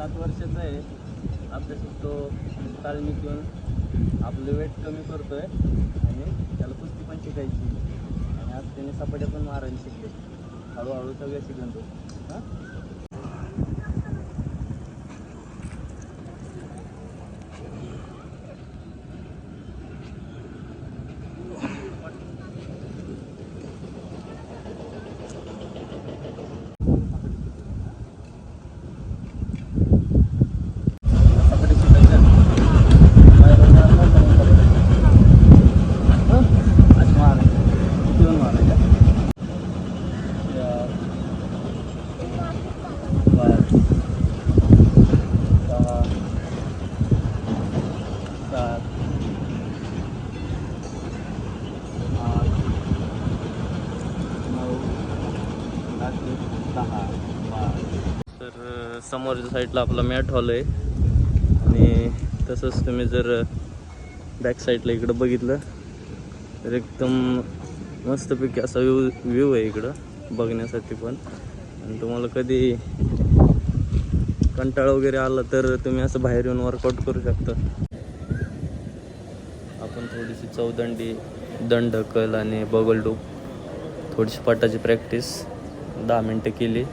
सात वर्षाचा आहे. अभ्यासात तो तालमीत येऊन आपलं वेट कमी करतो आहे आणि त्याला कुस्ती पण शिकायची. आणि आज त्याने सपाट्या पण मारायला शिकले. हळूहळू सगळं शिकून तो हां? समोरच्या साईडला आपला मॅट हॉल आहे. आणि तसंच तुम्ही जर बॅक साईडला इकडं बघितलं तर एकदम मस्तपैकी असा व्यू व्ह्यू आहे इकडं बघण्यासाठी पण. आणि तुम्हाला कधी कंटाळा वगैरे आला तर तुम्ही असं बाहेर येऊन वर्कआउट करू शकता. आपण थोडीशी चौदंडी दंड ढकल आणि बगलडूप थोडीशी पटाची प्रॅक्टिस दहा मिनटं केली.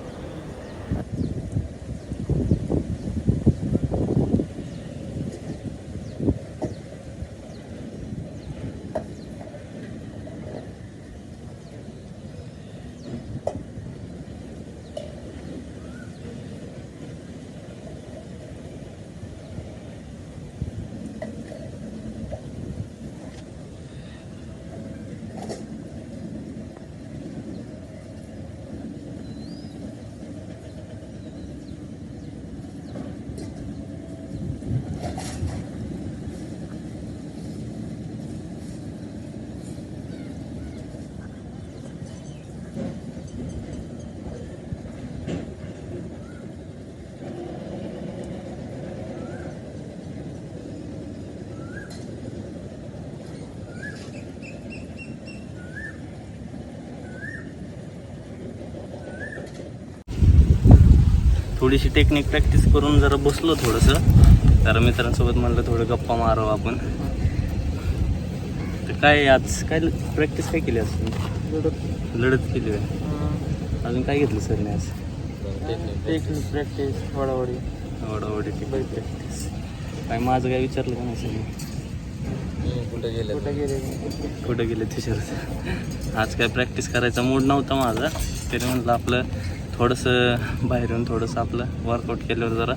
थोडीशी टेक्निक प्रॅक्टिस करून जरा बसलो थोडंसं. जरा मित्रांसोबत म्हणलं थोडं गप्पा मारावं आपण. तर काय आज काय प्रॅक्टिस काय केली आज लढत केली आहे अजून काय घेतलं सर मी आज? टेक्निक प्रॅक्टिस वडावडी. आवडावडी प्रॅक्टिस काय माझं काय विचारलं का नाही सर कुठे गेले? कुठे गेले? कुठं गेले तुझ्यावर आज काय प्रॅक्टिस करायचा मूड नव्हता माझा. तरी म्हटलं आपलं थोडंसं बाहेरून थोडंसं आपलं वर्कआउट केल्यावर जरा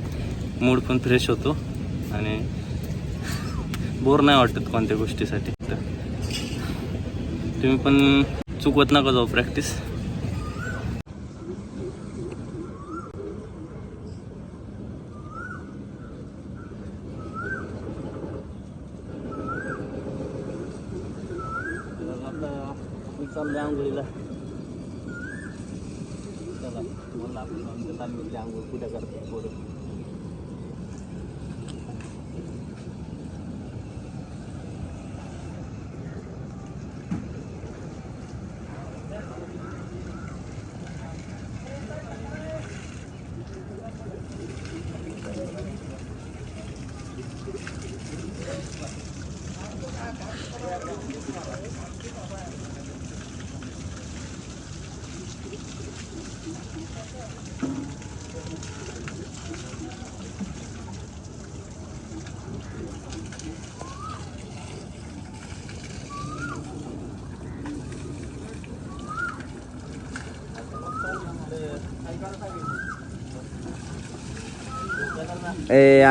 मूड पण फ्रेश होतो. आणि बोर नाही वाटत कोणत्या गोष्टीसाठी. तर तुम्ही पण चुकवत नका जाऊ प्रॅक्टिस चाललं आंघोळीला. चला मला आपण आमच्या तालमीतली आंघोळ कुठे करतो पोरं ए यार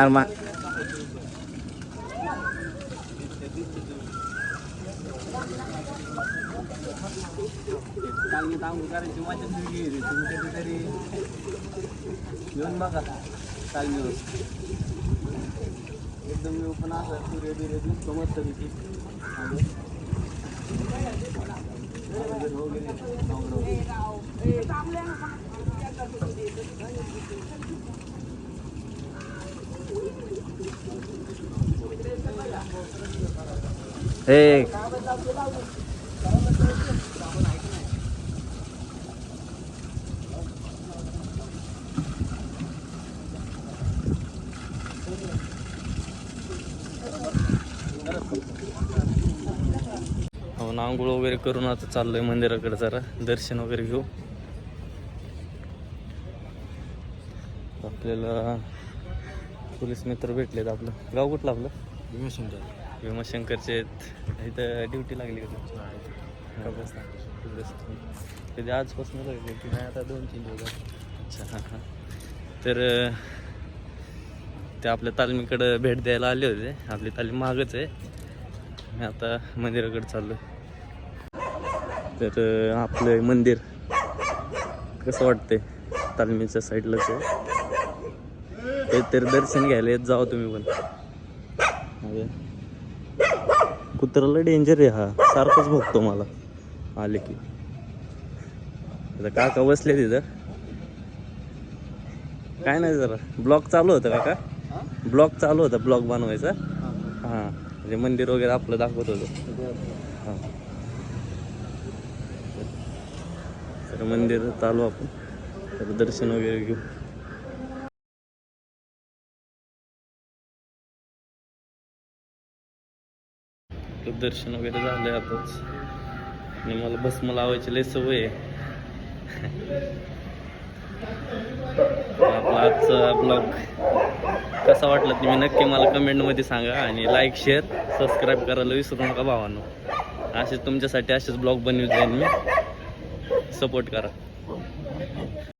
मा तालमीत आंघोळ करायची मजा वेगळी आहे रे. तुम्ही कधीतरी येऊन बघा तालमीवर एकदम मी पण असं सूर्य बिर्य दिसतो मस्त पैकी हे हो, आंघोळ वगैरे करून आता चाललोय मंदिराकडे जरा. दर्शन वगैरे घेऊ. आपल्याला पोलीस मित्र भेटलेत आपलं. गाव कुठलं आपलं? भीमाशंकरचे आहेत. इथं ड्युटी लागली का कधी आजपासून लागली की नाही? आता दोन तीन दिवस अच्छा. हां हां. तर ते आपल्या तालमीकडं भेट द्यायला आले होते. आपली तालीम मागच आहे. मी आता मंदिराकडे चाललो तर आपलं मंदिर कसं वाटतंय? तालमीच्या साईडलाच आहे. ते तर दर्शन घ्यायला येत जावं तुम्ही पण. कुत्र्याला डेंजर आहे हा. सारखंच बघतो मला. आले की. आता काका बसले तिथं. काय नाही जरा. ब्लॉक चालू होतं काका. ब्लॉक चालू होता. ब्लॉक बनवायचा. हां. म्हणजे मंदिर वगैरे आपलं दाखवत होतं. हां. तर मंदिर चालू आपण. तर दर्शन वगैरे घेऊ. तर दर्शन वगैरे झाले आताच. आणि मला भस्म लावायची लय सवय आहे. आपला आजचा ब्लॉग कसा वाटला तुम्ही नक्की मला कमेंटमध्ये सांगा आणि लाईक शेअर सबस्क्राईब करायला विसरू नका भावांनो. असेच तुमच्यासाठी असेच ब्लॉग बनवत जाईन मी. सपोर्ट करा.